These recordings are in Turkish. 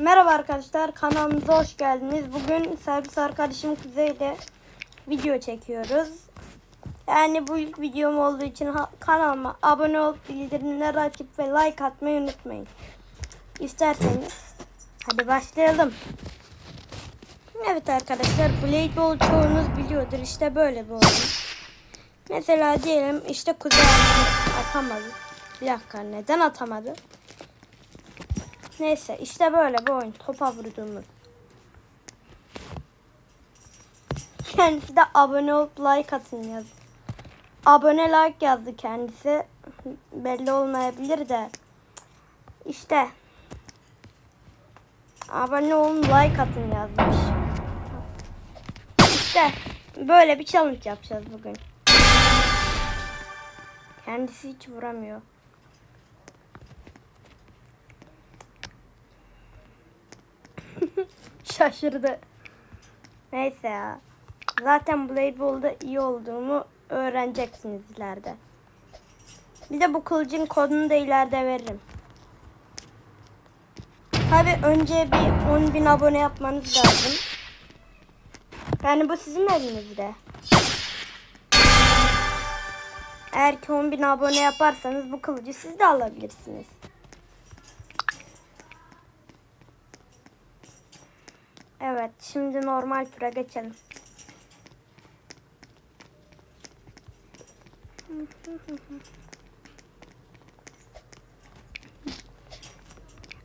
Merhaba arkadaşlar kanalımıza hoş geldiniz. Bugün servis arkadaşım Kuzey ile video çekiyoruz. Yani bu ilk videom olduğu için kanalıma abone olup bildirimleri açıp ve like atmayı unutmayın. İsterseniz hadi başlayalım. Evet arkadaşlar Ball çoğunuz biliyordur işte böyle bir oyun. Mesela diyelim işte Kuzey atamadı. Bir dakika neden atamadı? Neyse işte böyle bir oyun. Topa vurduğumuz. Kendisi de abone olup like atın yaz. Abone like yazdı kendisi. Belli olmayabilir de. İşte. Abone olun like atın yazmış. İşte böyle bir challenge yapacağız bugün. Kendisi hiç vuramıyor. Şaşırdı. Neyse ya. Zaten Blade Ball'da iyi olduğumu öğreneceksiniz ileride. Bir de bu kılıcın kodunu da ileride veririm. Tabi önce bir 10.000 abone yapmanız lazım. Yani bu sizin elinizde. Eğer ki 10.000 abone yaparsanız bu kılıcı siz de alabilirsiniz. Evet, şimdi normal tura geçelim.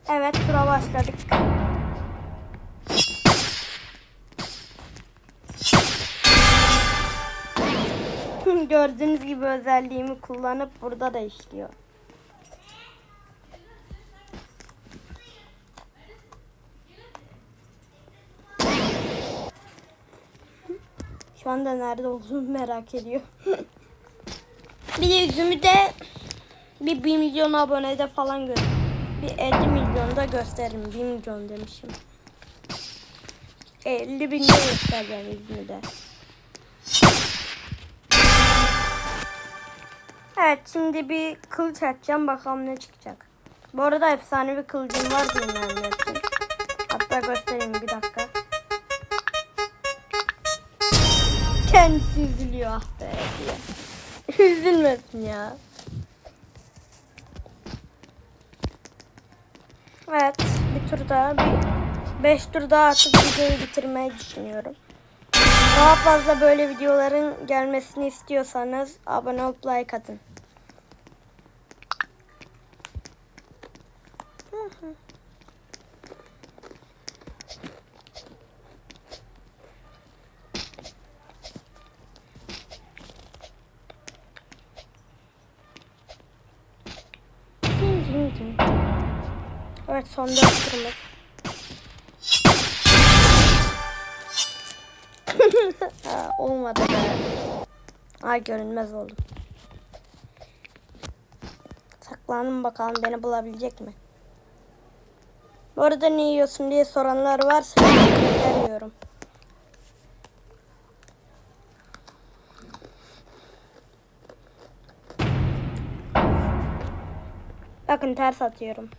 Evet, tura başladık. Gördüğünüz gibi özelliğimi kullanıp burada da işliyor. Şu anda nerede olduğunu merak ediyor. bir de yüzümü de bir 1 milyon abonede falan gör. Bir 50 milyonda gösteririm. 1 milyon demişim. 50 binde göstereceğim yüzümü de. Evet şimdi bir kılıç açacağım bakalım ne çıkacak. Bu arada efsane bir kılıcım var için. Hatta göstereyim bir dakika. Kendisi üzülüyor ah be diye. Üzülmesin ya. Evet bir tur daha bir 5 tur daha atıp videoyu bitirmeyi düşünüyorum. Daha fazla böyle videoların gelmesini istiyorsanız abone olup like atın. Evet son dört turumuz. Ha, olmadı be. Ay görünmez oldum. Saklanın bakalım beni bulabilecek mi? Bu arada ne yiyorsun diye soranlar varsa veriyorum. Bakın ters atıyorum.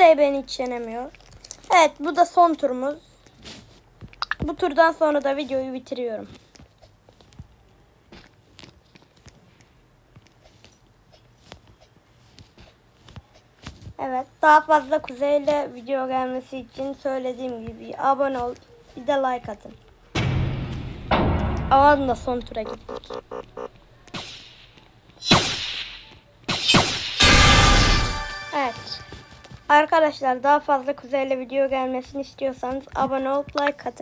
Kuzey beni hiç yenemiyor. Evet bu da son turumuz. Bu turdan sonra da videoyu bitiriyorum. Evet daha fazla Kuzey'le video gelmesi için söylediğim gibi abone ol bir de like atın. Aman da son tura gittik. Arkadaşlar daha fazla Kuzey'le video gelmesini istiyorsanız abone olup like atın.